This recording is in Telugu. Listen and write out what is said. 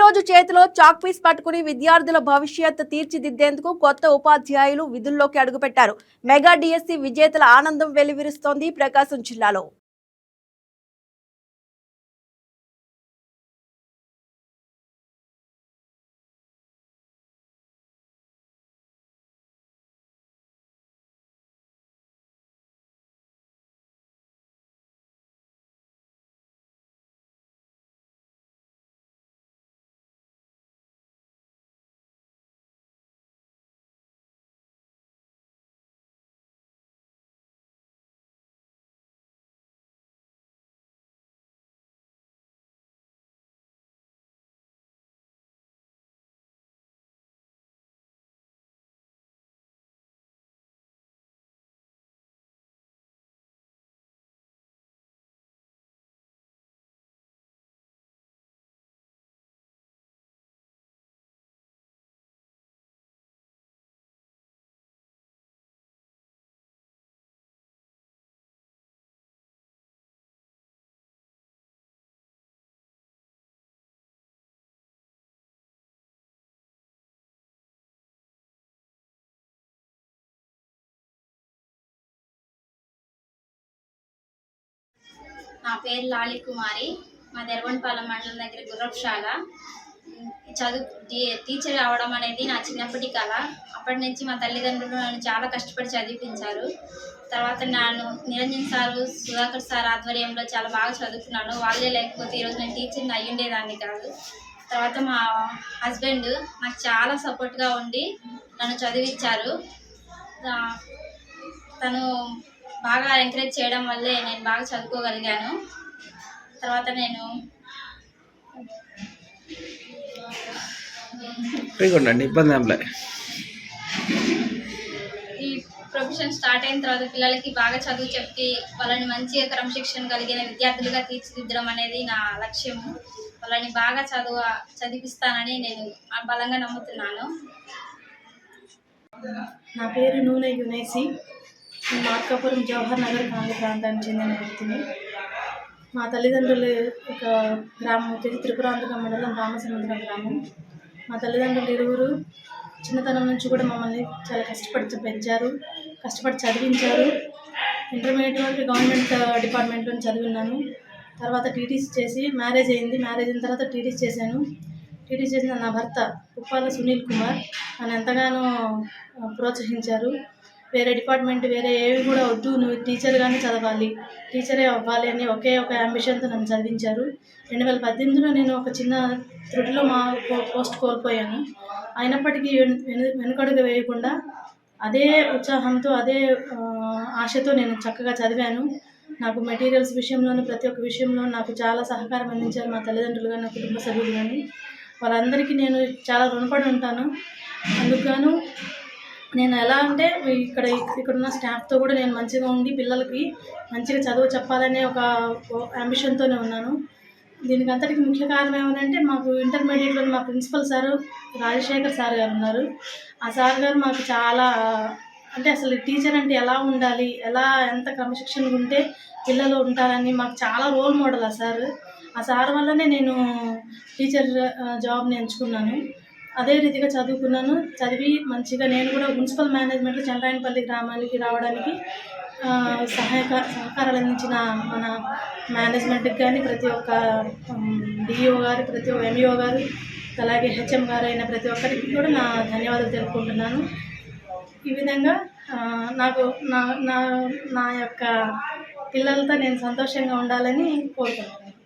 రోజు చేతిలో చాక్ పీస్ పట్టుకుని విద్యార్థుల భవిష్యత్ తీర్చిదిద్దేందుకు కొత్త ఉపాధ్యాయులు విధుల్లోకి అడుగుపెట్టారు. మెగా డిఎస్సి విజేతల ఆనందం వెల్లివిరుస్తోంది ప్రకాశం జిల్లాలో. నా పేరు లాలి కుమారి. మా దెరవనపాలెం మండలం దగ్గర గుర్రపుశాల. చదువు టీచర్ అవడం అనేది నా చిన్నప్పటి కళ. అప్పటి నుంచి మా తల్లిదండ్రులు నన్ను చాలా కష్టపడి చదివించారు తర్వాత నన్ను నిరంజన్ సారు సుధాకర్ సార్ ఆధ్వర్యంలో చాలా బాగా చదువుకున్నాను. వాళ్ళే లేకపోతే ఈరోజు నేను టీచర్ని అయ్యుండేదాన్ని కాదు. తర్వాత మా హస్బెండ్ నాకు చాలా సపోర్ట్గా ఉండి నన్ను చదివించారు తను బాగా ఎంకరేజ్ చేయడం వల్లే నేను బాగా చదువుకోగలిగాను. తర్వాత నేను ఫ్రీగా ఉండండి ఇబ్బంది ఏం లే ఈ ప్రొఫెషన్ స్టార్ట్ అయిన తర్వాత పిల్లలకి బాగా చదువు చెప్పి వాళ్ళని మంచిగా క్రమశిక్షణ కలిగిన విద్యార్థులుగా తీర్చిదిద్దడం అనేది నా లక్ష్యము. వాళ్ళని బాగా చదువు చదివిస్తానని నేను బలంగా నమ్ముతున్నాను. నా పేరు నూనె యునేసి. మార్కాపురం జవహర్ నగర్ కాంగ్రెస్ ప్రాంతానికి చెందిన వ్యక్తిని. మా తల్లిదండ్రులు ఒక గ్రామం వచ్చేసి త్రిపురాంతక మండలం రామసముద్రం గ్రామం. మా తల్లిదండ్రులు ఇరువురు చిన్నతనం నుంచి కూడా మమ్మల్ని చాలా కష్టపడి పెంచారు కష్టపడి చదివించారు. ఇంటర్మీడియట్ వరకు గవర్నమెంట్ డిపార్ట్మెంట్లో చదివినాను తర్వాత టీటీసీ చేసి మ్యారేజ్ అయింది. మ్యారేజ్ అయిన తర్వాత టీటీసీ చేశాను. టీటీసీ చేసిన నా భర్త ఉప్పాల సునీల్ కుమార్. నన్ను ఎంతగానో ప్రోత్సహించారు. వేరే డిపార్ట్మెంట్ వేరే ఏవి కూడా వద్దు. నువ్వు టీచర్గానే చదవాలి. టీచరే అవ్వాలి అని ఒకే ఒక అంబిషన్తో నన్ను చదివించారు. రెండు వేల పద్దెనిమిదిలో నేను ఒక చిన్న త్రుటిలో మా పో- పోస్ట్ కోల్పోయాను. అయినప్పటికీ వెనుకడుగు వేయకుండా అదే ఉత్సాహంతో అదే ఆశతో నేను చక్కగా చదివాను. నాకు మెటీరియల్స్ విషయంలోనూ ప్రతి ఒక్క విషయంలో నాకు చాలా సహకారం అందించారు మా తల్లిదండ్రులు కానీ నా కుటుంబ సభ్యులు కానీ వాళ్ళందరికీ నేను చాలా రుణపడి ఉంటాను. అందుకు గాను నేను ఎలా అంటే ఇక్కడ ఇక్కడ ఉన్న స్టాఫ్తో కూడా నేను మంచిగా ఉండి పిల్లలకి మంచిగా చదువు చెప్పాలనే ఒక అంబిషన్తోనే ఉన్నాను. దీనికి అంతటికి ముఖ్య కారణం ఏమనంటే మాకు ఇంటర్మీడియట్లో మా ప్రిన్సిపల్ సారు రాజశేఖర్ సార్ గారు ఉన్నారు. ఆ సార్ గారు మాకు చాలా అంటే అసలు టీచర్ అంటే ఎలా ఉండాలి ఎలా ఎంత క్రమశిక్షణగా ఉంటే పిల్లలు ఉంటారని మాకు చాలా రోల్ మోడల్ ఆ సార్ ఆ సార్ వల్లనే నేను టీచర్ జాబ్ని ఎంచుకున్నాను. అదే రీతిగా చదువుకున్నాను. చదివి మంచిగా నేను కూడా మున్సిపల్ మేనేజ్మెంట్లో చంద్రాయనపల్లి గ్రామానికి రావడానికి సహాయక సహకారాలు అందించిన మన మేనేజ్మెంట్కి కానీ ప్రతి ఒక్క డిఈఓ గారు ప్రతి ఒక్క ఎంఈఓ గారు అలాగే హెచ్ఎం గారు అయిన ప్రతి ఒక్కరికి కూడా నా ధన్యవాదాలు తెలుపుకుంటున్నాను. ఈ విధంగా నాకు నా నా నా యొక్క పిల్లలతో నేను సంతోషంగా ఉండాలని కోరుకుంటున్నాను.